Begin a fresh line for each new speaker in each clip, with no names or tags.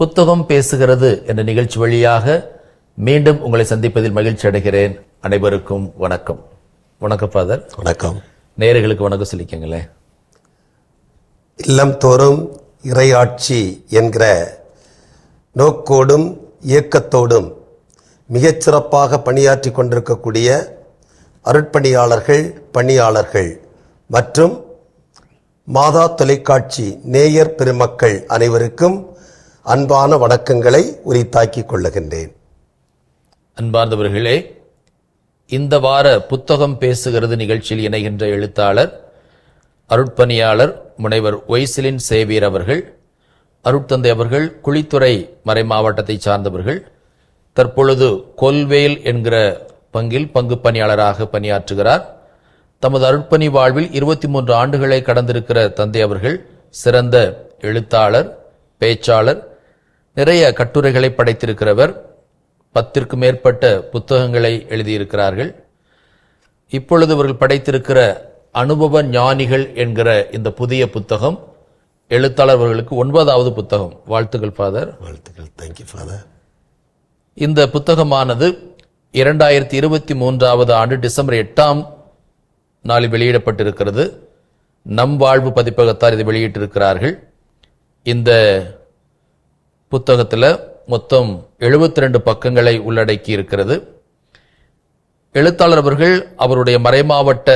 புத்தகம் பேசுகிறது என்ற நிகழ்ச்சி வழியாக மீண்டும் உங்களை சந்திப்பதில் மகிழ்ச்சி அடைகிறேன். அனைவருக்கும் வணக்கம். வணக்கம் ஃபாதர்
வணக்கம்.
நேயர்களுக்கு வணக்கம் சொல்லிக்கங்களேன்.
இல்லம் தோறும் இறையாட்சி என்கிற நோக்கோடும் இயக்கத்தோடும் மிகச்சிறப்பாக பணியாற்றி கொண்டிருக்கக்கூடிய அருட்பணியாளர்கள் பணியாளர்கள் மற்றும் மாதா தொலைக்காட்சி நேயர் பெருமக்கள் அனைவருக்கும் அன்பான வணக்கங்களை உரித்தாக்கிக் கொள்ளுகின்றேன்.
அன்பார்ந்தவர்களே இந்த வார புத்தகம் பேசுகிறது நிகழ்ச்சியில் இணைகின்ற எழுத்தாளர் அருட்பணியாளர் முனைவர் ஒய்சிலின் சேவியர் அவர்கள் அருட்தந்தை அவர்கள் குளித்துறை மறை மாவட்டத்தை சார்ந்தவர்கள் தற்பொழுது கொல்வேல் என்கிற பங்கில் பங்கு பணியாளராக பணியாற்றுகிறார். தமது அருட்பணி வாழ்வில் இருபத்தி மூன்று ஆண்டுகளை கடந்திருக்கிற தந்தை அவர்கள் சிறந்த எழுத்தாளர் பேச்சாளர் நிறைய கட்டுரைகளை படைத்திருக்கிறவர். பத்திற்கு மேற்பட்ட புத்தகங்களை எழுதியிருக்கிறார்கள். இப்பொழுது இவர்கள் படைத்திருக்கிற அனுபவ ஞானிகள் என்கிற இந்த புதிய புத்தகம் எழுத்தாளர் அவர்களுக்கு ஒன்பதாவது புத்தகம். வாழ்த்துக்கள் ஃபாதர்
வாழ்த்துக்கள். தேங்க்யூ ஃபாதர்
இந்த புத்தகமானது இரண்டாயிரத்தி இருபத்தி மூன்றாவது ஆண்டு டிசம்பர் எட்டாம் நாளில் வெளியிடப்பட்டிருக்கிறது. நம் வாழ்வு பதிப்பகத்தார் இதை வெளியிட்டிருக்கிறார்கள். இந்த புத்தகத்தில் மொத்தம் 72 ரெண்டு பக்கங்களை உள்ளடக்கி இருக்கிறது எழுத்தாளர் அவர்கள் அவருடைய மறைமாவட்ட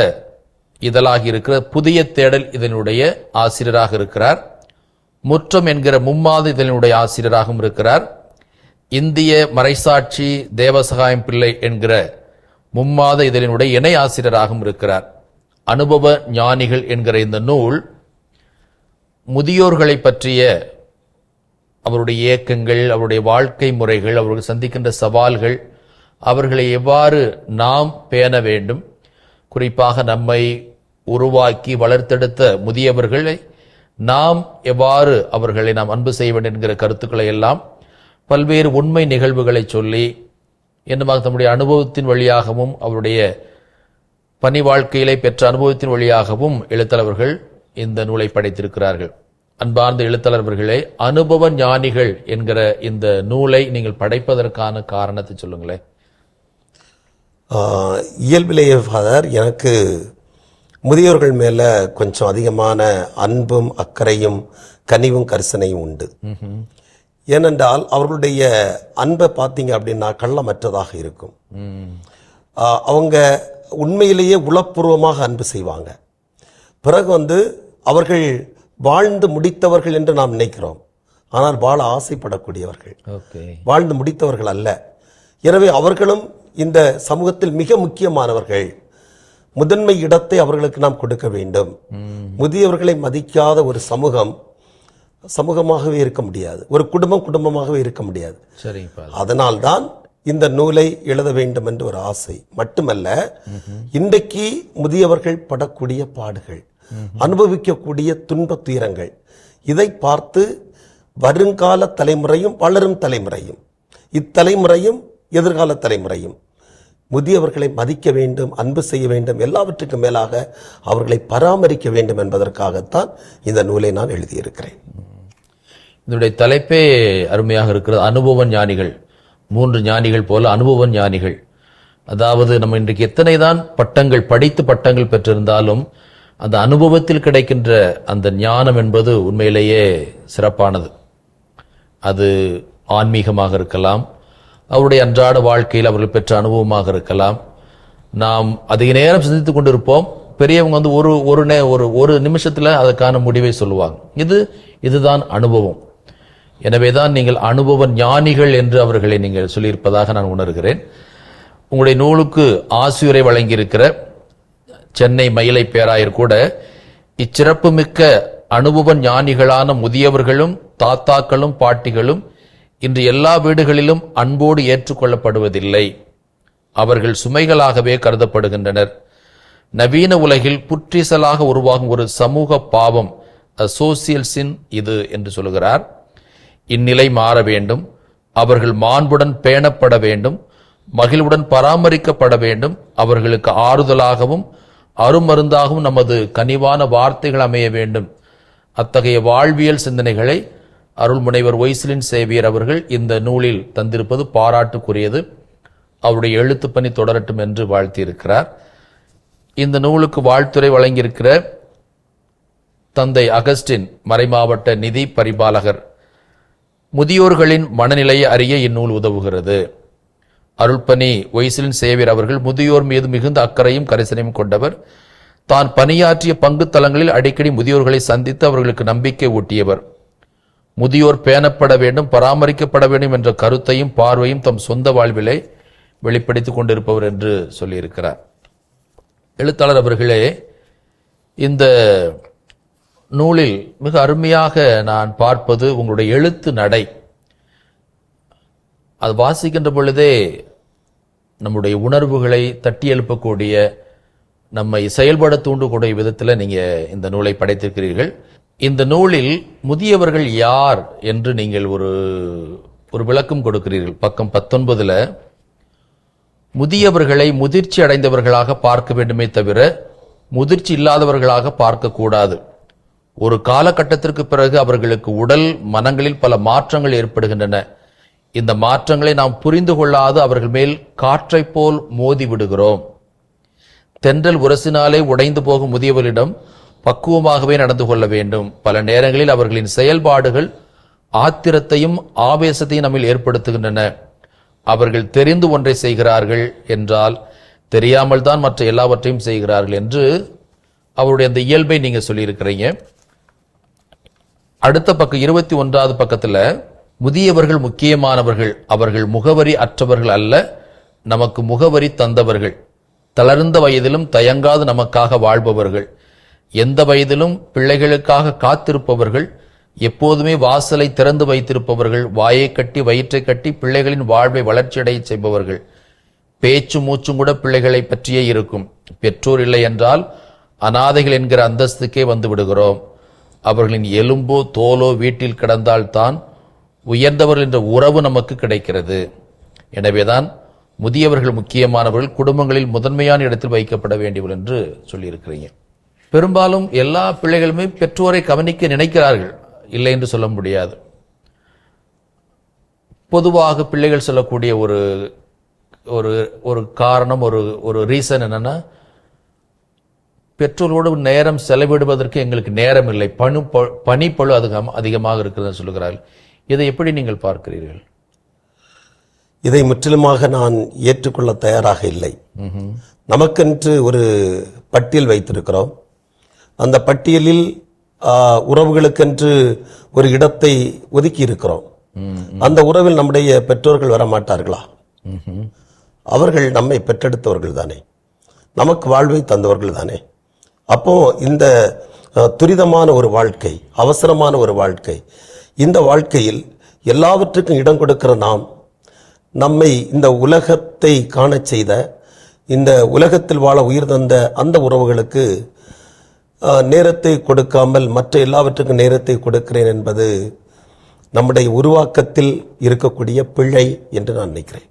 இதழாகி இருக்கிற புதிய தேடல் இதனுடைய ஆசிரியராக இருக்கிறார். முற்றம் என்கிற மும்மாத இதழினுடைய ஆசிரியராகவும் இருக்கிறார். இந்திய மறைசாட்சி தேவசகாயம் பிள்ளை என்கிற மும்மாத இதழினுடைய இணை ஆசிரியராகவும் இருக்கிறார். அனுபவ ஞானிகள் என்கிற இந்த நூல் முதியோர்களை பற்றிய அவருடைய இயக்கங்கள் அவருடைய வாழ்க்கை முறைகள் அவர்கள் சந்திக்கின்ற சவால்கள் அவர்களை எவ்வாறு நாம் பேண வேண்டும்? குறிப்பாக நம்மை உருவாக்கி வளர்த்தெடுத்த முதியவர்களை நாம் எவ்வாறு அவர்களை நாம் அன்பு செய்ய வேண்டும் என்கிற கருத்துக்களை எல்லாம் பல்வேறு உண்மை நிகழ்வுகளை சொல்லி என்னமாக தம்முடைய அனுபவத்தின் வழியாகவும் அவருடைய பணி வாழ்க்கையிலே பெற்ற அனுபவத்தின் வழியாகவும் எழுத்தாளர்கள் இந்த நூலை படைத்திருக்கிறார்கள். அன்பார்ந்த எழுத்தாளர்களே அனுபவ ஞானிகள் என்கிற இந்த நூலை நீங்கள் படைப்பதற்கான காரணத்தை சொல்லுங்களேன்.
இயல்பிலேயே ஃபாதர் எனக்கு முதியோர்கள் மேல கொஞ்சம் அதிகமான அன்பும் அக்கறையும் கனிவும் கரிசனையும் உண்டு. ஏனென்றால் அவர்களுடைய அன்பை பார்த்தீங்க அப்படின்னா கள்ளமற்றதாக இருக்கும். அவங்க உண்மையிலேயே உளப்பூர்வமாக அன்பு செய்வாங்க. பிறகு வந்து அவர்கள் வாழ்ந்து முடித்தவர்கள் என்று நாம் நினைக்கிறோம். ஆனால் வாழ ஆசைப்படக்கூடியவர்கள். வாழ்ந்து முடித்தவர்கள் அல்ல. எனவே அவர்களும் இந்த சமூகத்தில் மிக முக்கியமானவர்கள். முதன்மை இடத்தை அவர்களுக்கு நாம் கொடுக்க வேண்டும். முதியவர்களை மதிக்காத ஒரு சமூகம் சமூகமாகவே இருக்க முடியாது. ஒரு குடும்பம் குடும்பமாகவே இருக்க முடியாது. அதனால்தான் இந்த நூலை எழுத வேண்டும் என்று ஒரு ஆசை. மட்டுமல்ல இன்றைக்கு முதியவர்கள் படக்கூடிய பாடுகள். அனுபவிக்கக்கூடிய துன்ப துயரங்கள். இதை பார்த்து வருங்கால தலைமுறையும் வளரும் தலைமுறையும் இத்தலைமுறையும் எதிர்கால தலைமுறையும் முதியவர்களை மதிக்க வேண்டும் அன்பு செய்ய வேண்டும் எல்லாவற்றுக்கும் மேலாக அவர்களை பராமரிக்க வேண்டும் என்பதற்காகத்தான் இந்த நூலை நான் எழுதியிருக்கிறேன்.
இதனுடைய தலைப்பே அருமையாக இருக்கிறது. அனுபவ ஞானிகள் மூன்று ஞானிகள் போல அனுபவ ஞானிகள். அதாவது நம்ம இன்றைக்கு எத்தனை தான் பட்டங்கள் படித்து பட்டங்கள் பெற்றிருந்தாலும் அந்த அனுபவத்தில் கிடைக்கின்ற அந்த ஞானம் என்பது உண்மையிலேயே சிறப்பானது. அது ஆன்மீகமாக இருக்கலாம் அவருடைய அன்றாட வாழ்க்கையில் அவர்கள் பெற்ற அனுபவமாக இருக்கலாம். நாம் அதிக நேரம் சிந்தித்துக் கொண்டிருப்போம். பெரியவங்க வந்து ஒரு ஒரு நே ஒரு ஒரு நிமிஷத்தில் அதற்கான முடிவை சொல்லுவாங்க. இது இதுதான் அனுபவம். எனவே தான் நீங்கள் அனுபவ ஞானிகள் என்று அவர்களை நீங்கள் சொல்லியிருப்பதாக நான் உணர்கிறேன். உங்களுடைய நூலுக்கு ஆசிரியரை வழங்கியிருக்கிற சென்னை மயிலை பேராயர் கூட இச்சிறப்புமிக்க அனுபவ ஞானிகளான முதியவர்களும் தாத்தாக்களும் பாட்டிகளும் இன்று எல்லா வீடுகளிலும் அன்போடு ஏற்றுக்கொள்ளப்படுவதில்லை. அவர்கள் சுமைகளாகவே கருதப்படுகின்றனர். நவீன உலகில் புற்றீசலாக உருவாகும் ஒரு சமூக பாவம் சோசியல்ஸின் இது என்று சொல்கிறார். இந்நிலை மாற வேண்டும். அவர்கள் மாண்புடன் பேணப்பட வேண்டும். மகிழ்வுடன் பராமரிக்கப்பட வேண்டும். அவர்களுக்கு ஆறுதலாகவும் அருமருந்தாகவும் நமது கனிவான வார்த்தைகள் அமைய வேண்டும். அத்தகைய வாழ்வியல் சிந்தனைகளை அருள்முனைவர் ஒய்சிலின் சேவியர் அவர்கள் இந்த நூலில் தந்திருப்பது பாராட்டுக்குரியது. அவருடைய எழுத்து பணி தொடரட்டும் என்று வாழ்த்தியிருக்கிறார். இந்த நூலுக்கு வாழ்த்துறை வழங்கியிருக்கிற தந்தை அகஸ்டின் மறைமாவட்ட நிதி பரிபாலகர். முதியோர்களின் மனநிலையை அறிய இந்நூல் உதவுகிறது. அருள்பணி ஒய்சிலின் சேவியர் அவர்கள் முதியோர் மீது மிகுந்த அக்கறையும் கரிசனையும் கொண்டவர். தான் பணியாற்றிய பங்கு தலங்களில் அடிக்கடி முதியோர்களை சந்தித்து அவர்களுக்கு நம்பிக்கை ஊட்டியவர். முதியோர் பேணப்பட வேண்டும் பராமரிக்கப்பட வேண்டும் என்ற கருத்தையும் பார்வையும் தம் சொந்த வாழ்விலே வெளிப்படுத்திக் கொண்டிருப்பவர் என்று சொல்லியிருக்கிறார். எழுத்தாளர் அவர்களே இந்த நூலில் மிக அருமையாக நான் பார்ப்பது உங்களுடைய எழுத்து நடை. அது வாசிக்கின்ற பொழுதே நம்முடைய உணர்வுகளை தட்டி எழுப்பக்கூடிய நம்மை செயல்பட தூண்டக்கூடிய விதத்தில் நீங்கள் இந்த நூலை படைத்திருக்கிறீர்கள். இந்த நூலில் முதியவர்கள் யார் என்று நீங்கள் ஒரு ஒரு விளக்கம் கொடுக்கிறீர்கள். பக்கம் பத்தொன்பதில் முதியவர்களை முதிர்ச்சி அடைந்தவர்களாக பார்க்க வேண்டுமே தவிர முதிர்ச்சி இல்லாதவர்களாக பார்க்கக்கூடாது ஒரு காலகட்டத்திற்கு பிறகு அவர்களுக்கு உடல் மனங்களில் பல மாற்றங்கள் ஏற்படுகின்றன. இந்த மாற்றங்களை நாம் புரிந்து கொள்ளாது அவர்கள் மேல் காற்றைப் போல் மோதி விடுகிறோம். தென்றல் உரசினாலே உடைந்து போகும் முதியவர்களிடம் பக்குவமாகவே நடந்து கொள்ள வேண்டும். பல நேரங்களில் அவர்களின் செயல்பாடுகள் ஆத்திரத்தையும் ஆவேசத்தையும் நம்மில் ஏற்படுத்துகின்றன. அவர்கள் தெரிந்து ஒன்றை செய்கிறார்கள் என்றால் தெரியாமல் தான் மற்ற எல்லாவற்றையும் செய்கிறார்கள் என்று அவருடைய அந்த இயல்பை நீங்க சொல்லியிருக்கிறீங்க. அடுத்த பக்கம் இருபத்தி ஒன்றாவது பக்கத்தில் முதியவர்கள் முக்கியமானவர்கள் அவர்கள் முகவரி அற்றவர்கள் அல்ல நமக்கு முகவரி தந்தவர்கள். தளர்ந்த வயதிலும் தயங்காது நமக்காக வாழ்பவர்கள். எந்த வயதிலும் பிள்ளைகளுக்காக காத்திருப்பவர்கள் எப்போதுமே வாசலை திறந்து வைத்திருப்பவர்கள் வாயை கட்டி வயிற்றை கட்டி பிள்ளைகளின் வாழ்வை வளர்ச்சியடைய செய்பவர்கள். பேச்சு மூச்சும் கூட பிள்ளைகளை பற்றியே இருக்கும். பெற்றோர் இல்லை என்றால் அனாதைகள் என்கிற அந்தஸ்துக்கே வந்து விடுகிறோம். அவர்களின் எலும்போ தோலோ வீட்டில் கிடந்தால்தான் உயர்ந்தவர்கள் என்ற உறவு நமக்கு கிடைக்கிறது. எனவேதான் முதியவர்கள் முக்கியமானவர்கள் குடும்பங்களில் முதன்மையான இடத்தில் வைக்கப்பட வேண்டியவர்கள் என்று சொல்லியிருக்கிறீங்க. பெரும்பாலும் எல்லா பிள்ளைகளுமே பெற்றோரை கவனிக்க நினைக்கிறார்கள். இல்லை என்று சொல்ல முடியாது. பொதுவாக பிள்ளைகள் சொல்லக்கூடிய ஒரு ஒரு ஒரு காரணம் ஒரு ஒரு ரீசன் என்னன்னா பெற்றோரோடு நேரம் செலவிடுவதற்கு எங்களுக்கு நேரம் இல்லை. பணு ப- அதிகம் அதிகமாக இருக்கிறது சொல்லுகிறார்கள். இதை எப்படி நீங்கள் பார்க்கிறீர்கள்?
இதை முற்றிலுமாக நான் ஏற்றுக்கொள்ள தயாராக இல்லை. நமக்கென்று ஒரு பட்டியல் வைத்திருக்கிறோம். அந்த பட்டியலில் உறவுகளுக்கென்று ஒரு இடத்தை ஒதுக்கி இருக்கிறோம் அந்த உறவில் நம்முடைய பெற்றோர்கள் வர மாட்டார்களா அவர்கள் நம்மை பெற்றெடுத்தவர்கள் தானே. நமக்கு வாழ்வை தந்தவர்கள் தானே. அப்போ இந்த துரிதமான ஒரு வாழ்க்கை அவசரமான ஒரு வாழ்க்கை இந்த வாழ்க்கையில் எல்லாவற்றுக்கும் இடம் கொடுக்கிற நாம் நம்மை இந்த உலகத்தை காணச் செய்த இந்த உலகத்தில் வாழ உயிர் தந்த அந்த உறவுகளுக்கு நேரத்தை கொடுக்காமல் மற்ற எல்லாவற்றுக்கும் நேரத்தை கொடுக்கிறேன் என்பது நம்முடைய உருவாக்கத்தில் இருக்கக்கூடிய பிழை என்று நான் நினைக்கிறேன்.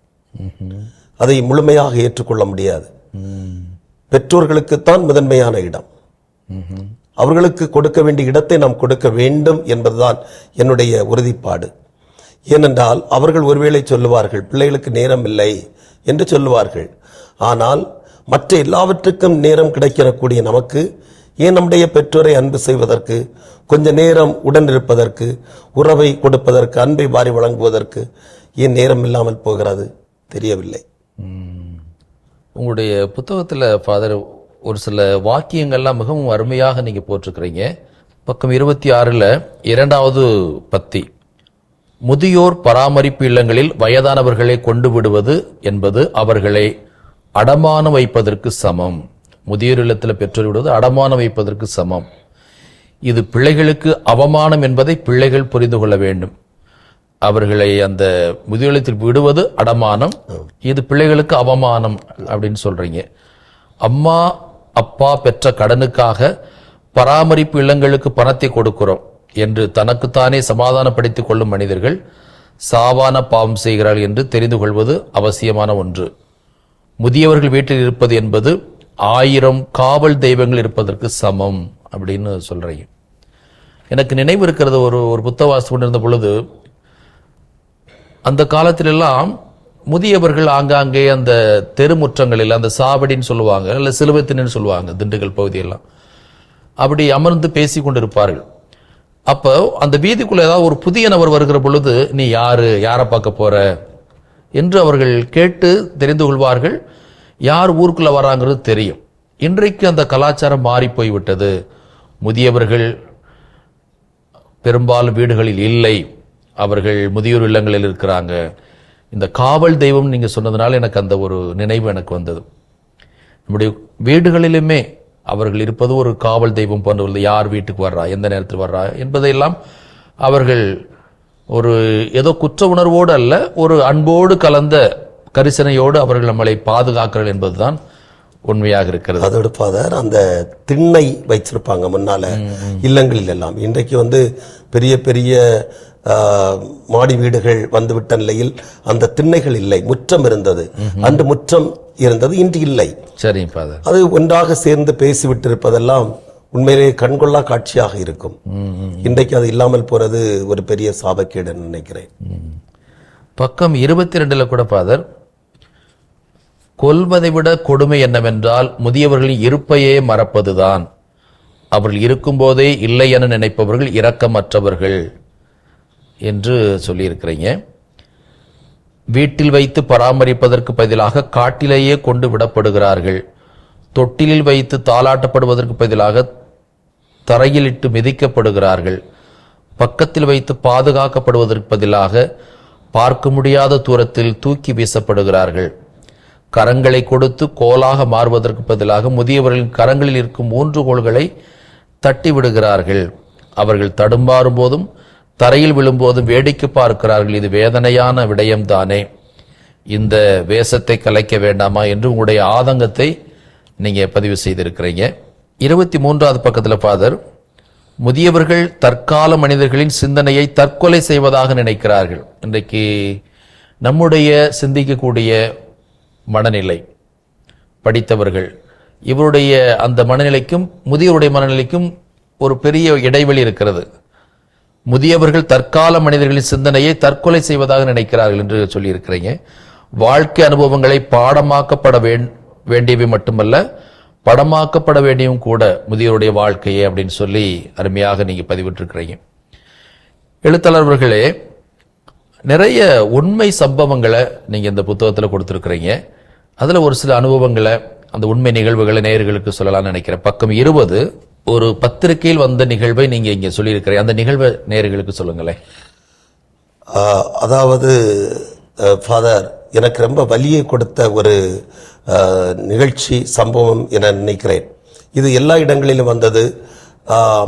அதை முழுமையாக ஏற்றுக்கொள்ள முடியாது. பெற்றோர்களுக்குத்தான் முதன்மையான இடம். அவர்களுக்கு கொடுக்க வேண்டிய இடத்தை நாம் கொடுக்க வேண்டும் என்பதுதான் என்னுடைய உறுதிப்பாடு. ஏனென்றால் அவர்கள் ஒருவேளை சொல்லுவார்கள் பிள்ளைகளுக்கு நேரம் இல்லை என்று சொல்லுவார்கள். ஆனால் மற்ற எல்லாவற்றுக்கும் நேரம் கிடைக்கிறக்கூடிய நமக்கு ஏன் நம்முடைய பெற்றோரை அன்பு செய்வதற்கு கொஞ்ச நேரம் உடன் இருப்பதற்கு உறவை கொடுப்பதற்கு அன்பை வாரி வழங்குவதற்கு ஏன் நேரம் இல்லாமல் போகிறது? தெரியவில்லை.
உங்களுடைய புத்தகத்தில் ஃபாதர் ஒரு சில வாக்கியங்கள்லாம் மிகவும் அருமையாக நீங்கள் போட்டிருக்கிறீங்க. பக்கம் இருபத்தி ஆறில் இரண்டாவது பத்தி. முதியோர் பராமரிப்பு இல்லங்களில் வயதானவர்களை கொண்டு விடுவது என்பது அவர்களை அடமானம் வைப்பதற்கு சமம். முதியோர் இல்லத்தில் பெற்றோர் விடுவது அடமானம் வைப்பதற்கு சமம். இது பிள்ளைகளுக்கு அவமானம் என்பதை பிள்ளைகள் புரிந்து கொள்ள வேண்டும். அவர்களை அந்த முதியோலத்தில் விடுவது அடமானம். இது பிள்ளைகளுக்கு அவமானம் அப்படின்னு சொல்றீங்க. அம்மா அப்பா பெற்ற கடனுக்காக பராமரிப்பு இல்லங்களுக்கு பணத்தை கொடுக்கிறோம் என்று தனக்குத்தானே சமாதானப்படுத்திக் கொள்ளும் மனிதர்கள் சாவான பாவம் செய்கிறார்கள் என்று தெரிந்து கொள்வது அவசியமான ஒன்று. முதியவர்கள் வீட்டில் இருப்பது என்பது ஆயிரம் காவல் தெய்வங்கள் இருப்பதற்கு சமம் அப்படின்னு சொல்றீங்க. எனக்கு நினைவு இருக்கிறது ஒரு ஒரு புத்த வாசித்து கொண்டிருந்த பொழுது அந்த காலத்திலெல்லாம் முதியவர்கள் ஆங்காங்கே அந்த தெருமுற்றங்களில் அந்த சாவடின்னு சொல்லுவாங்க இல்லை சிலுவத்தின்னு சொல்லுவாங்க திண்டுக்கல் பகுதியெல்லாம். அப்படி அமர்ந்து பேசி கொண்டிருப்பார்கள். அப்போ அந்த வீதிக்குள்ள ஏதாவது ஒரு புதிய நபர் வருகிற பொழுது நீ யாரு? யாரை பார்க்க போற? என்று அவர்கள் கேட்டு தெரிந்து கொள்வார்கள். யார் ஊருக்குள்ள வராங்கிறது தெரியும். இன்றைக்கு அந்த கலாச்சாரம் மாறி போய்விட்டது. முதியவர்கள் பெரும்பாலும் வீடுகளில் இல்லை. அவர்கள் முதியோர் இல்லங்களில் இருக்கிறாங்க. இந்த காவல் தெய்வம் நீங்க சொன்னதுனால எனக்கு அந்த ஒரு நினைவு எனக்கு வந்தது. நம்முடைய வீடுகளிலுமே அவர்கள் இருப்பது ஒரு காவல் தெய்வம் போன்றது யார் வீட்டுக்கு வர்றா எந்த நேரத்தில் வர்றா என்பதையெல்லாம் அவர்கள் ஒரு ஏதோ குற்ற உணர்வோடு அல்ல ஒரு அன்போடு கலந்த கரிசனையோடு அவர்கள் நம்மளை பாதுகாக்கிறார்கள் என்பதுதான் உண்மையாக இருக்கிறது.
அதோடு ஃபாதர் அந்த திண்ணை வச்சிருப்பாங்க முன்னால இல்லங்களில் எல்லாம் இன்றைக்கு வந்து பெரிய பெரிய மாடி வீடுகள் வந்துவிட்ட நிலையில் அந்த திண்ணைகள் இல்லை. முற்றம் இருந்தது. அன்று முற்றம் இருந்தது. இன்று இல்லை.
ஃபாதர்
அது ஒன்றாக சேர்ந்து பேசிவிட்டிருப்பதெல்லாம் உண்மையிலேயே கண்கொள்ளா காட்சியாக இருக்கும். இன்றைக்கு அது இல்லாமல் போறது ஒரு பெரிய சாபக்கேடுன்னு நினைக்கிறேன்.
பக்கம் இருபத்தி ரெண்டுல கூட ஃபாதர் கொல்வதை விட கொடுமை என்னவென்றால் முதியவர்களின் இருப்பையே மறப்பதுதான். அவர்கள் இருக்கும்போதே இல்லை என நினைப்பவர்கள் இரக்கமற்றவர்கள். என்று சொல்லியிருக்கிறீங்க. வீட்டில் வைத்து பராமரிப்பதற்கு பதிலாக காட்டிலேயே கொண்டு விடப்படுகிறார்கள். தொட்டிலில் வைத்து தாளாட்டப்படுவதற்கு பதிலாக தரையிலிட்டு மிதிக்கப்படுகிறார்கள். பக்கத்தில் வைத்து பாதுகாக்கப்படுவதற்கு பதிலாக பார்க்க முடியாத தூரத்தில் தூக்கி வீசப்படுகிறார்கள். கரங்களை கொடுத்து கோலாக மாறுவதற்கு பதிலாக முதியவர்களின் கரங்களில் இருக்கும் ஊன்றுகோல்களை தட்டி விடுகிறார்கள் அவர்கள் தடுமாறும் போதும் தரையில் விழும்போது வேடிக்கை பார்க்கிறார்கள். இது வேதனையான விடயம்தானே. இந்த வேஷத்தை கலைக்க வேண்டாமா என்று உங்களுடைய ஆதங்கத்தை நீங்க பதிவு செய்திருக்கிறீங்க. இருபத்தி மூன்றாவது பக்கத்தில் ஃபாதர் முதியவர்கள் தற்கால மனிதர்களின் சிந்தனையை தற்கொலை செய்வதாக நினைக்கிறார்கள். இன்றைக்கு நம்முடைய சிந்திக்கக்கூடிய மனநிலை படித்தவர்கள் இவருடைய அந்த மனநிலைக்கும் முதியவருடைய மனநிலைக்கும் ஒரு பெரிய இடைவெளி இருக்கிறது. முதியவர்கள் தற்கால மனிதர்களின் சிந்தனையை தற்கொலை செய்வதாக நினைக்கிறார்கள் என்று சொல்லியிருக்கிறீங்க. வாழ்க்கை அனுபவங்களை பாடமாக்கப்பட வேண்- வேண்டியவை மட்டுமல்ல படமாக்கப்பட வேண்டியவும் கூட முதியோருடைய வாழ்க்கையே அப்படின்னு சொல்லி அருமையாக நீங்கள் பதிவிட்டிருக்கிறீங்க. எழுத்தாளர்களே நிறைய உண்மை சம்பவங்களை நீங்கள் இந்த புத்தகத்தில் கொடுத்துருக்குறீங்க. அதில் ஒரு சில அனுபவங்களை அந்த உண்மை நிகழ்வுகளை நேயர்களுக்கு சொல்லலாம்னு நினைக்கிறேன். பக்கம் இருபது ஒரு பத்திரிகையில் வந்த நிகழ்வை நீங்க இங்க சொல்லியிருக்கிறீங்க. அந்த நிகழ்வை நேயர்களுக்கு சொல்லுங்களேன்.
அதாவது ஃபாதர் எனக்கு ரொம்ப வலியை கொடுத்த ஒரு நிகழ்ச்சி சம்பவம் என நினைக்கிறேன். இது எல்லா இடங்களிலும் வந்தது.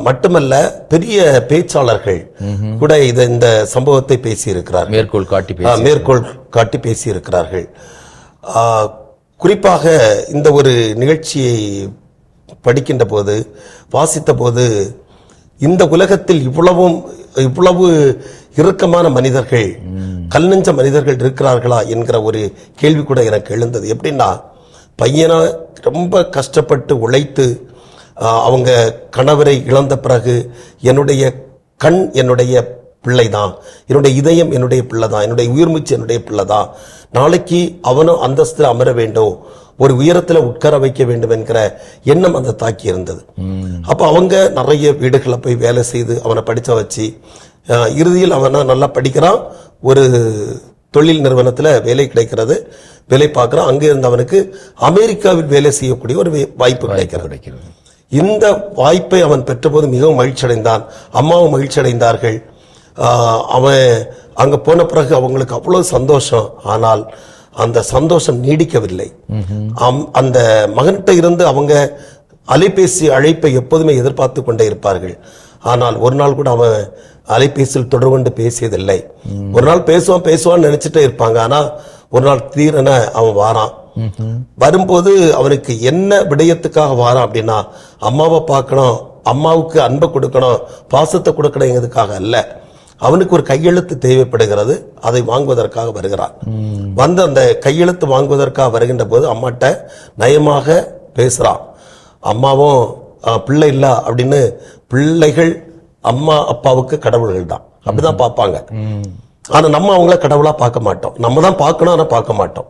மட்டுமல்ல பெரிய பேச்சாளர்கள் கூட இது இந்த சம்பவத்தை பேசியிருக்கிறார்கள்.
மேற்கோள் காட்டி
மேற்கோள் காட்டி பேசியிருக்கிறார்கள். குறிப்பாக இந்த ஒரு நிகழ்ச்சியை படிக்கின்ற போது வாசித்த போது இந்த உலகத்தில் இவ்வளவும் இவ்வளவு இறுக்கமான மனிதர்கள் கல் நெஞ்ச மனிதர்கள் இருக்கிறார்களா என்கிற ஒரு கேள்வி கூட எனக்கு எழுந்தது. எப்படின்னா பையனை ரொம்ப கஷ்டப்பட்டு உழைத்து அவங்க கணவரை இழந்த பிறகு என்னுடைய கண் என்னுடைய பிள்ளை தான் என்னுடைய இதயம் என்னுடைய பிள்ளை தான் என்னுடைய உயிர்மூச்சு என்னுடைய பிள்ளை தான் நாளைக்கு அவனும் அந்தஸ்தில் அமர வேண்டும் ஒரு உயரத்துல உட்கார வைக்க வேண்டும் என்கிற எண்ணம் அந்த தாக்கி இருந்தது. அப்ப அவங்க நிறைய வீடுகளில் போய் வேலை செய்து அவனை படிச்ச வச்சு இறுதியில் அவனை நல்லா படிக்கிறான். ஒரு தொழில் நிறுவனத்துல வேலை கிடைக்கிறது. வேலை பார்க்கறான் அங்கே இருந்து அவனுக்கு அமெரிக்காவில் வேலை செய்யக்கூடிய ஒரு வாய்ப்பு
கிடைக்கிறது.
இந்த வாய்ப்பை அவன் பெற்றபோது மிகவும் மகிழ்ச்சி அடைந்தான் அம்மாவும் மகிழ்ச்சி அடைந்தார்கள் ஆஹ் அவன் அங்க போன பிறகு அவங்களுக்கு அவ்வளவு சந்தோஷம். ஆனால் அந்த சந்தோஷம் நீடிக்கவில்லை. அந்த மகன்கிட்ட இருந்து அவங்க அலைபேசி அழைப்பை எப்போதுமே எதிர்பார்த்து கொண்டே இருப்பார்கள். ஆனால் ஒரு நாள் கூட அவன் அலைபேசியில் தொடர்பு கொண்டு பேசியதில்லை. ஒரு நாள் பேசுவான் பேசுவான்னு நினைச்சிட்டே இருப்பாங்க. ஆனா ஒரு நாள் தீரன அவன் வாரான். வரும்போது அவனுக்கு என்ன விடயத்துக்காக வாரான் அப்படின்னா அம்மாவை பார்க்கணும் அம்மாவுக்கு அன்பை கொடுக்கணும் பாசத்தை கொடுக்கணுங்கிறதுக்காக அல்ல. அவனுக்கு ஒரு கையெழுத்து தேவைப்படுகிறது அதை வாங்குவதற்காக வருகிறான். வந்து அந்த கையெழுத்து வாங்குவதற்காக வருகின்ற போது அம்மாட்ட நயமாக பேசுறான். அம்மாவும் பிள்ளை இல்லை அப்படின்னு பிள்ளைகள் அம்மா அப்பாவுக்கு கடவுள்கள் தான் அப்படிதான் பார்ப்பாங்க. ஆனா நம்ம அவங்கள கடவுளா பார்க்க மாட்டோம். நம்ம தான் பார்க்கணும் ஆனா பார்க்க மாட்டோம்.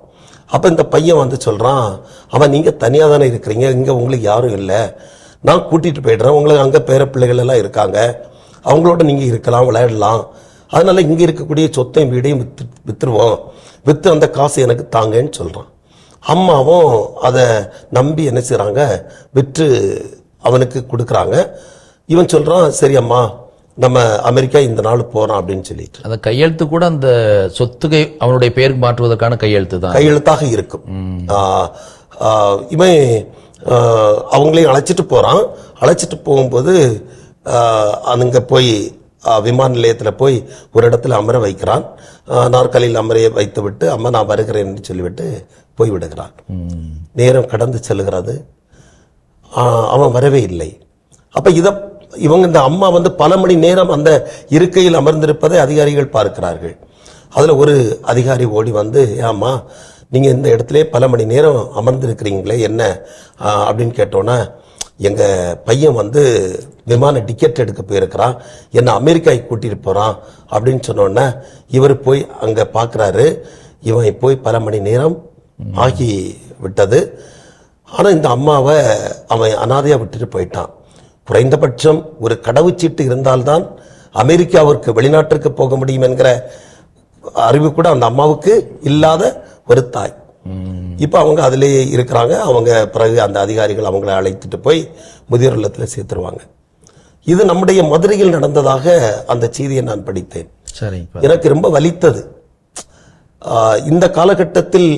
அப்ப இந்த பையன் வந்து சொல்றான் அவன் நீங்க தனியா தானே இருக்கிறீங்க இங்க உங்களுக்கு யாரும் இல்லை. நான் கூட்டிட்டு போயிடுறேன். உங்களுக்கு அங்க பேர பிள்ளைகள் எல்லாம் இருக்காங்க. அவங்களோட நீங்க இருக்கலாம் விளையாடலாம். அதனால இங்க இருக்கக்கூடிய சொத்தையும் வீடையும் வித்து வித்துருவோம். வித்து அந்த காசு எனக்கு தாங்கன்னு சொல்றான். அம்மாவும் அதை நம்பி என்ன செய்றாங்க? விற்று அவனுக்கு கொடுக்குறாங்க. இவன் சொல்றான் சரி அம்மா நம்ம அமெரிக்கா இந்த நாள் போறோம் அப்படின்னு சொல்லிட்டு.
அந்த கையெழுத்து கூட அந்த சொத்துக்கை அவனுடைய பெயருக்கு மாற்றுவதற்கான கையெழுத்து தான்.
கையெழுத்தாக இருக்கும். இவன் அவங்களையும் அழைச்சிட்டு போறான். அழைச்சிட்டு போகும்போது அங்க போய் விமான நிலையத்தில் போய் ஒரு இடத்துல அமர வைக்கிறான். நாற்காலியில் அமரைய வைத்து விட்டு அம்மா நான் வருகிறேன் என்று சொல்லிவிட்டு போய் விடுகிறான். நேரம் கடந்து செல்கிறது. அவன் வரவே இல்லை. அப்ப இத இவங்க இந்த அம்மா வந்து பல மணி நேரம் அந்த இருக்கையில் அமர்ந்திருப்பதை அதிகாரிகள் பார்க்கிறார்கள். அதுல ஒரு அதிகாரி ஓடி வந்து ஏம்மா நீங்க இந்த இடத்துல பல மணி நேரம் அமர்ந்திருக்கிறீங்களே என்ன? அப்படின்னு கேட்டோன்னே எங்கள் பையன் வந்து விமான டிக்கெட் எடுக்க போயிருக்கிறான். என்னை அமெரிக்காவுக்கு கூட்டிட்டு போகிறான் அப்படின்னு சொன்னோன்னே இவர் போய் அங்கே பார்க்குறாரு இவன் போய் பல மணி நேரம் ஆகி விட்டது. ஆனால் இந்த அம்மாவை அவன் அனாதையாக விட்டுட்டு போயிட்டான். குறைந்தபட்சம் ஒரு கடவுச்சீட்டு இருந்தால்தான் அமெரிக்காவிற்கு வெளிநாட்டிற்கு போக முடியும் என்கிற அறிவு கூட அந்த அம்மாவுக்கு இல்லாத ஒரு தாய். இப்ப அவங்க அதிலேயே இருக்கிறாங்க. அவங்க பிறகு அந்த அதிகாரிகள் அவங்கள அழைத்துட்டு போய் முதியோர் இல்லத்துல சேர்த்துருவாங்க. இது நம்முடைய மதுரையில் நடந்ததாக அந்த செய்தியை நான் படித்தேன்.
சரிங்க
எனக்கு ரொம்ப வலித்தது. இந்த காலகட்டத்தில்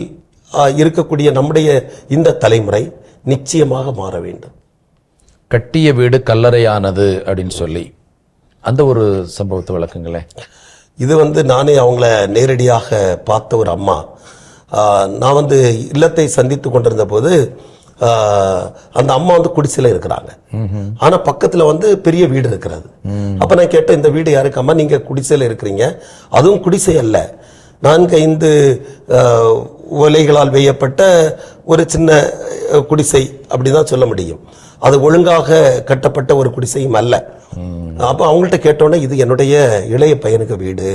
இருக்கக்கூடிய நம்முடைய இந்த தலைமுறை நிச்சயமாக மாற வேண்டும்.
கட்டிய வீடு கல்லறையானது அப்படின்னு சொல்லி. அந்த ஒரு சம்பவத்தை விளக்குங்களேன்
இது வந்து நானே அவங்கள நேரடியாக பார்த்த ஒரு அம்மா. நான் வந்து இல்லத்தை சந்தித்து கொண்டிருந்த போது ஆஹ் அந்த அம்மா வந்து குடிசையில் இருக்கிறாங்க. ஆனா பக்கத்துல வந்து பெரிய வீடு இருக்கிறது. அப்ப நான் கேட்டேன் இந்த வீடு யாருக்கு அம்மா? நீங்க குடிசையில் இருக்கிறீங்க. அதுவும் குடிசை அல்ல. நான்கு ஐந்து ஆஹ், ஓலைகளால் வேயப்பட்ட ஒரு சின்ன குடிசை குடிசை அப்படிதான் சொல்ல முடியும். அது ஒழுங்காக கட்டப்பட்ட ஒரு குடிசையும் அல்ல. அப்போ அவங்கள்ட்ட கேட்டோன்னே இது என்னுடைய இளைய பையனுக்கு வீடு.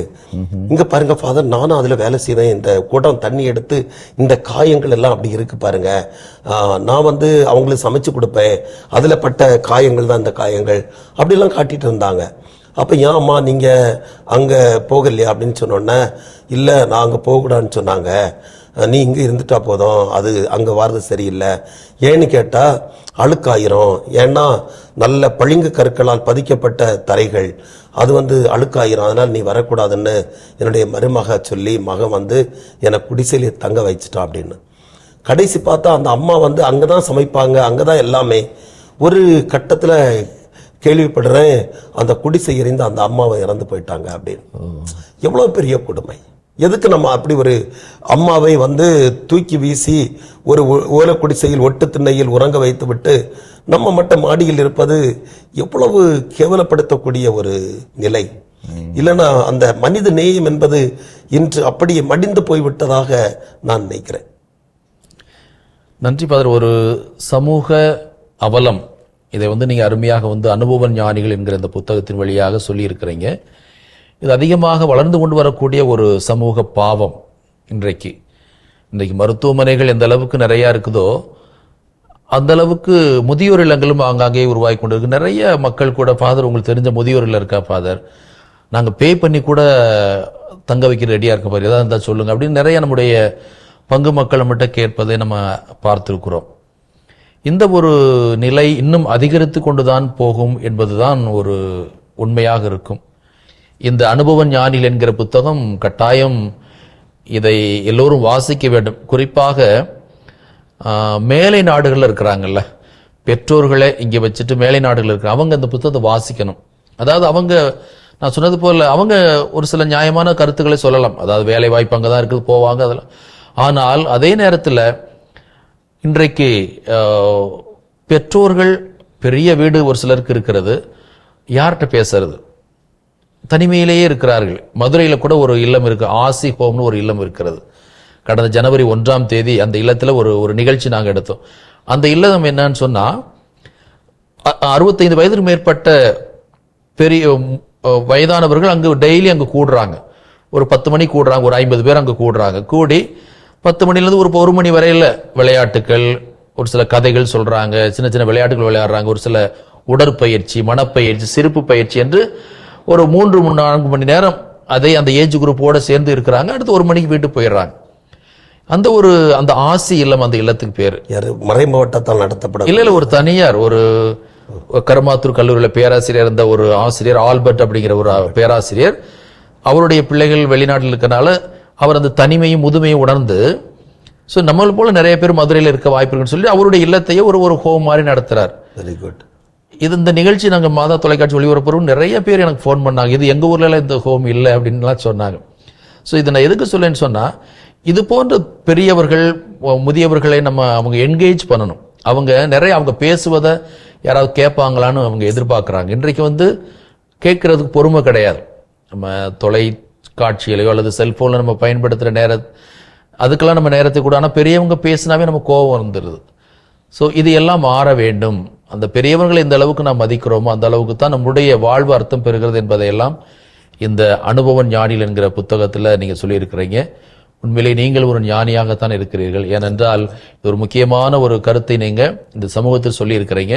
இங்கே பாருங்க ஃபாதர் நானும் அதில் வேலை செய்தேன் இந்த கூட்டம் தண்ணி எடுத்து இந்த காயங்கள் எல்லாம் அப்படி இருக்கு பாருங்க. நான் வந்து அவங்களுக்கு சமைச்சு கொடுப்பேன். அதில் பட்ட காயங்கள் தான் இந்த காயங்கள். அப்படிலாம் காட்டிட்டு இருந்தாங்க. அப்போ ஏன் அம்மா நீங்கள் அங்கே போகலையா? அப்படின்னு சொன்னோன்னே இல்லை நான் அங்கே போகக்கூடாதுன்னு சொன்னாங்க. நீ இங்க இருந்துட்டா போதும். அது அங்க வர்றது சரியில்லை. ஏன்னு கேட்டா அழுக்காயிரும். ஏன்னா நல்ல பளிங்கு கற்களால் பதிக்கப்பட்ட தரைகள். அது வந்து அழுக்காயிரும். அதனால நீ வரக்கூடாதுன்னு என்னுடைய மருமக சொல்லி மகன் வந்து என்னை குடிசையிலே தங்க வச்சுட்டான் அப்படின்னு. கடைசி பார்த்தா அந்த அம்மா வந்து அங்கதான் சமைப்பாங்க. அங்கதான் எல்லாமே. ஒரு கட்டத்துல கேள்விப்படுறேன் அந்த குடிசை எறிந்து அந்த அம்மாவை இறந்து போயிட்டாங்க அப்படின்னு. எவ்வளவு பெரிய கொடுமை. எதுக்கு நம்ம அப்படி ஒரு அம்மாவை வந்து தூக்கி வீசி ஒரு ஓலக்குடிசையில் ஒட்டு திண்ணையில் உறங்க வைத்துவிட்டு நம்ம மட்டும் மாடியில் இருப்பது எவ்வளவு கேவலப்படுத்தக்கூடிய ஒரு நிலை. இல்லைன்னா அந்த மனித நேயம் என்பது இன்று அப்படியே மடிந்து போய்விட்டதாக நான் நினைக்கிறேன்.
நன்றி ஃபாதர். ஒரு சமூக அவலம் இதை வந்து நீங்கள் அருமையாக வந்து அனுபவ ஞானிகள் என்கிற இந்த புத்தகத்தின் வழியாக சொல்லியிருக்கிறீங்க. இது அதிகமாக வளர்ந்து கொண்டு வரக்கூடிய ஒரு சமூக பாவம் இன்றைக்கு. இன்றைக்கு மருத்துவமனைகள் எந்த அளவுக்கு நிறையா இருக்குதோ அந்த அளவுக்கு முதியோர் இல்லங்களும் ஆங்காங்கே உருவாகி கொண்டு இருக்கு. நிறைய மக்கள் கூட ஃபாதர் உங்களுக்கு தெரிஞ்ச முதியோர் இல்லம் இருக்கா ஃபாதர் நாங்கள் பே பண்ணி கூட தங்க வைக்க ரெடியாக இருக்க பாரு ஏதாவது இருந்தால் சொல்லுங்கள் அப்படின்னு நிறைய நம்முடைய பங்கு மக்கள் மட்டும் கேட்பதை நம்ம பார்த்துருக்குறோம். இந்த ஒரு நிலை இன்னும் அதிகரித்து கொண்டு தான் போகும் என்பதுதான் ஒரு உண்மையாக இருக்கும். இந்த அனுபவ ஞானிகள் என்கிற புத்தகம் கட்டாயம் இதை எல்லோரும் வாசிக்க வேண்டும். குறிப்பாக மேலை நாடுகளில் இருக்கிறாங்கல்ல பெற்றோர்களை இங்கே வச்சுட்டு மேலை நாடுகள் இருக்கிற அவங்க இந்த புத்தகத்தை வாசிக்கணும். அதாவது அவங்க நான் சொன்னது போல அவங்க ஒரு சில நியாயமான கருத்துக்களை சொல்லலாம். அதாவது வேலை வாய்ப்பு அங்கே தான் இருக்குது போவாங்க அதெல்லாம். ஆனால் அதே நேரத்தில் இன்றைக்கு பெற்றோர்கள் பெரிய வீடு ஒரு சிலருக்கு இருக்கிறது யார்கிட்ட பேசுறது? தனிமையிலேயே இருக்கிறார்கள். மதுரையில் கூட ஒரு இல்லம் இருக்கு. ஆசி ஹோம்னு ஒரு இல்லம் இருக்கிறது. கடந்த ஜனவரி ஒன்றாம் தேதி அந்த இல்லத்தில் ஒரு ஒரு நிகழ்ச்சி நாங்கள் எடுத்தோம். அந்த இல்லம் என்னன்னு சொன்னால் அ- அறுபத்தைந்து வயதுக்கு மேற்பட்ட பெரிய வயதானவர்கள் அங்கு டெய்லி அங்கே கூடுறாங்க. ஒரு பத்து மணி கூடுறாங்க ஒரு ஐம்பது பேர் அங்கே கூடுறாங்க. கூடி பத்து மணிலேருந்து ஒரு ஒரு மணி வரையில் விளையாட்டுக்கள் ஒரு சில கதைகள் சொல்கிறாங்க சின்ன சின்ன விளையாட்டுகள் விளையாடுறாங்க ஒரு சில உடற்பயிற்சி மனப்பயிற்சி சிரிப்பு பயிற்சி என்று ஒரு மூன்று மூணு நான்கு மணி நேரம் அதை அந்த ஏஜ் குரூப்போட சேர்ந்து இருக்கிறாங்க. அடுத்து ஒரு மணிக்கு வீட்டுக்கு போயிடுறாங்க. அந்த ஒரு அந்த ஆசி இல்லம் அந்த இல்லத்துக்கு பேரு.
யாரு? மறை மாவட்டத்தால் நடத்தப்பட
இல்ல இல்ல ஒரு தனியார் ஒரு கருமாத்தூர் கல்லூரியில பேராசிரியர் இருந்த ஒரு ஆசிரியர் ஆல்பர்ட் அப்படிங்கிற ஒரு பேராசிரியர் அவருடைய பிள்ளைகள் வெளிநாட்டில் இருக்கனால அவர் அந்த தனிமையும் முதுமையும் உணர்ந்து ஸோ நம்மள போல நிறைய பேர் மதுரையில் இருக்க வாய்ப்பு இருக்குன்னு சொல்லி அவருடைய இல்லத்தையே ஒரு ஒரு ஹோம் மாதிரி நடத்துறார்.
வெரி குட்
இது இந்த நிகழ்ச்சி நாங்கள் மாதா தொலைக்காட்சி ஒளிபரப்புறோம். நிறைய பேர் எனக்கு ஃபோன் பண்ணாங்க. இது எங்கள் ஊர்லலாம் இந்த ஹோம் இல்லை அப்படின்லாம் சொன்னாங்க. ஸோ இதை நான் எதுக்கு சொல்லேன்னு சொன்னால் இது போன்ற பெரியவர்கள் முதியவர்களை நம்ம அவங்க என்கேஜ் பண்ணணும். அவங்க நிறைய அவங்க பேசுவதை யாராவது கேட்பாங்களான்னு அவங்க எதிர்பார்க்குறாங்க. இன்றைக்கு வந்து கேட்குறதுக்கு பொறுமை கிடையாது. நம்ம தொலைக்காட்சியிலையோ அல்லது செல்ஃபோனில் நம்ம பயன்படுத்துகிற நேர அதுக்கெல்லாம் நம்ம நேரத்தை கூட ஆனால் பெரியவங்க பேசினாவே நம்ம கோபம் வந்துடுது ஸோ இது எல்லாம் மாற வேண்டும். அந்த பெரியவர்களை இந்த அளவுக்கு நாம் மதிக்கிறோமோ அந்த அளவுக்கு தான் நம்முடைய வாழ்வு அர்த்தம் பெறுகிறது என்பதையெல்லாம் இந்த அனுபவ ஞானிகள் என்கிற புத்தகத்தில் நீங்கள் சொல்லியிருக்கிறீங்க. உண்மையிலே நீங்கள் ஒரு ஞானியாகத்தான் இருக்கிறீர்கள். ஏனென்றால் ஒரு முக்கியமான ஒரு கருத்தை நீங்கள் இந்த சமூகத்தில் சொல்லியிருக்கிறீங்க.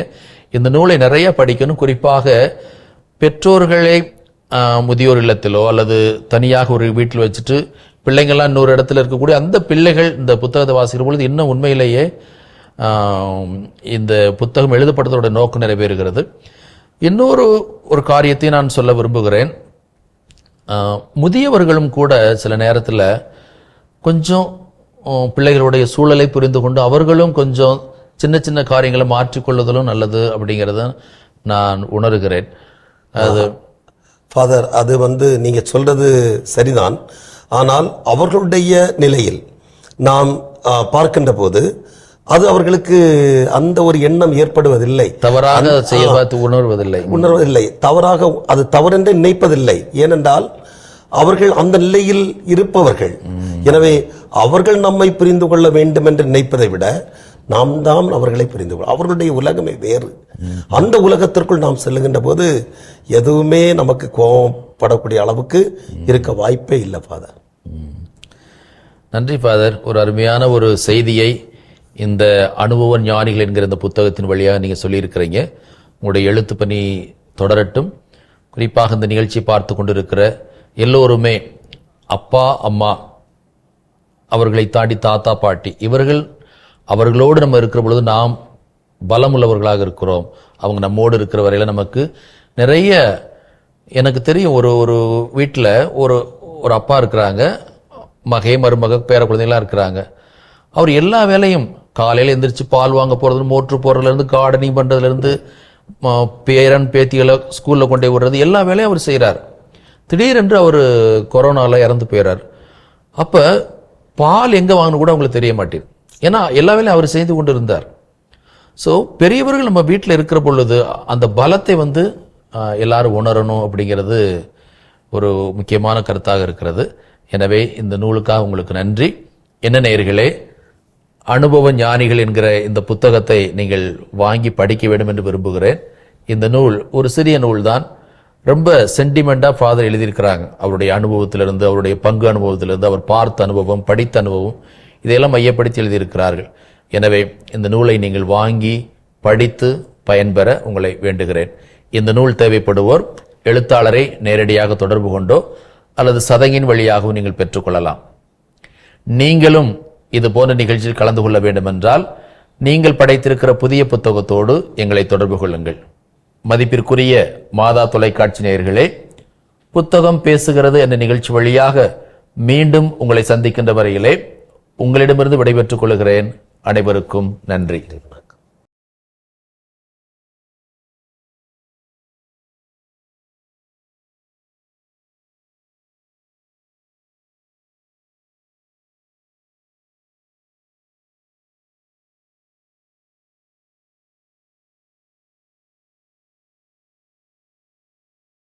இந்த நூலை நிறைய படிக்கணும். குறிப்பாக பெற்றோர்களை முதியோர் இல்லத்திலோ அல்லது தனியாக ஒரு வீட்டில் வச்சுட்டு பிள்ளைங்கள்லாம் இன்னொரு இடத்துல இருக்கக்கூடிய அந்த பிள்ளைகள் இந்த புத்தகத்தை வாசிக்கிற பொழுது இன்னும் உண்மையிலேயே இந்த புத்தகம் எழுதப்பட்டதோட நோக்கம் நிறைவேறுகிறது. இன்னொரு ஒரு காரியத்தை நான் சொல்ல விரும்புகிறேன். முதியவர்களும் கூட சில நேரத்தில் கொஞ்சம் பிள்ளைகளுடைய சூழலை புரிந்து கொண்டு அவர்களும் கொஞ்சம் சின்ன சின்ன காரியங்களை மாற்றிக்கொள்வதிலும் நல்லது அப்படிங்கிறத நான் உணர்கிறேன். அது
ஃபாதர் அது வந்து நீங்கள் சொல்றது சரிதான். ஆனால் அவர்களுடைய நிலையில் நாம் பார்க்கின்ற போது அது அவர்களுக்கு அந்த ஒரு எண்ணம் ஏற்படுவதில்லை.
தவறாக செய்ய பார்த்து உணர்வதில்லை.
உணர்வதில்லை. தவறாக அது தவறென்று நினைப்பதில்லை. ஏனென்றால் அவர்கள் அந்த நிலையில் இருப்பவர்கள். எனவே அவர்கள் நம்மை புரிந்து கொள்ள வேண்டும் என்று நினைப்பதை விட நாம் தான் அவர்களை புரிந்து கொள்ள அவர்களுடைய உலகமே வேறு. அந்த உலகத்திற்குள் நாம் செல்லுகின்ற போது எதுவுமே நமக்கு கோபப்படக்கூடிய அளவுக்கு இருக்க வாய்ப்பே இல்லை ஃபாதர்
நன்றி ஃபாதர் ஒரு அருமையான ஒரு செய்தியை இந்த அனுபவ ஞானிகள் என்கிற இந்த புத்தகத்தின் வழியாக நீங்கள் சொல்லியிருக்கிறீங்க. உங்களுடைய எழுத்து பணி தொடரட்டும். குறிப்பாக இந்த நிகழ்ச்சி பார்த்து கொண்டிருக்கிற எல்லோருமே அப்பா அம்மா அவர்களை தாண்டி தாத்தா பாட்டி இவர்கள் அவர்களோடு நம்ம இருக்கிற பொழுது நாம் பலமுள்ளவர்களாக இருக்கிறோம். அவங்க நம்மோடு இருக்கிற வரையில் நமக்கு நிறைய எனக்கு தெரியும் ஒரு ஒரு வீட்டில் ஒரு ஒரு அப்பா இருக்கிறாங்க. மகை மருமக பேர குழந்தைகளாம் இருக்கிறாங்க. அவர் எல்லா வேலையும் காலையில் எந்திரிச்சு பால் வாங்க போகிறது மோட்ரு போடுறதுலேருந்து கார்டனிங் பண்ணுறதுலேருந்து பேரன் பேத்திகளை ஸ்கூலில் கொண்டு போய் விடுறது எல்லா வேலையும் அவர் செய்கிறார் திடீரென்று அவர் கொரோனாவில் இறந்து போயிறார். அப்போ பால் எங்கே வாங்கணும் கூட அவங்களுக்கு தெரிய மாட்டேங்குது. ஏன்னா எல்லா வேலையும் அவர் செய்து கொண்டு இருந்தார் ஸோ பெரியவர்கள் நம்ம வீட்டில் இருக்கிற பொழுது அந்த பலத்தை வந்து எல்லாரும் உணரணும் அப்படிங்கிறது ஒரு முக்கியமான கருத்தாக இருக்கிறது. எனவே இந்த நூலுக்காக உங்களுக்கு நன்றி. என்ன நேயர்களே அனுபவ ஞானிகள் என்கிற இந்த புத்தகத்தை நீங்கள் வாங்கி படிக்க வேண்டும் என்று விரும்புகிறேன். இந்த நூல் ஒரு சிறிய நூல் தான் ரொம்ப சென்டிமெண்டா ஃபாதர் எழுதியிருக்கிறாங்க. அவருடைய அனுபவத்திலிருந்து அவருடைய பங்கு அனுபவத்திலிருந்து அவர் பார்த்த அனுபவம் படித்த அனுபவம் இதையெல்லாம் மையப்படுத்தி எழுதியிருக்கிறார்கள். எனவே இந்த நூலை நீங்கள் வாங்கி படித்து பயன்பெற உங்களை வேண்டுகிறேன். இந்த நூல் தேவைப்படுவோர் எழுத்தாளரை நேரடியாக தொடர்பு கொண்டோ அல்லது சதங்கின் வழியாகவும் நீங்கள் பெற்றுக்கொள்ளலாம். நீங்களும் இது போன்ற நிகழ்ச்சியில் கலந்து கொள்ள வேண்டுமென்றால் நீங்கள் படைத்திருக்கிற புதிய புத்தகத்தோடு எங்களை தொடர்பு கொள்ளுங்கள். மதிப்பிற்குரிய மாதா தொலைக்காட்சி நேயர்களே புத்தகம் பேசுகிறது என்ற நிகழ்ச்சி வழியாக மீண்டும் உங்களை சந்திக்கின்ற வரையிலே உங்களிடமிருந்து விடைபெற்றுக் கொள்கிறேன். அனைவருக்கும் நன்றி.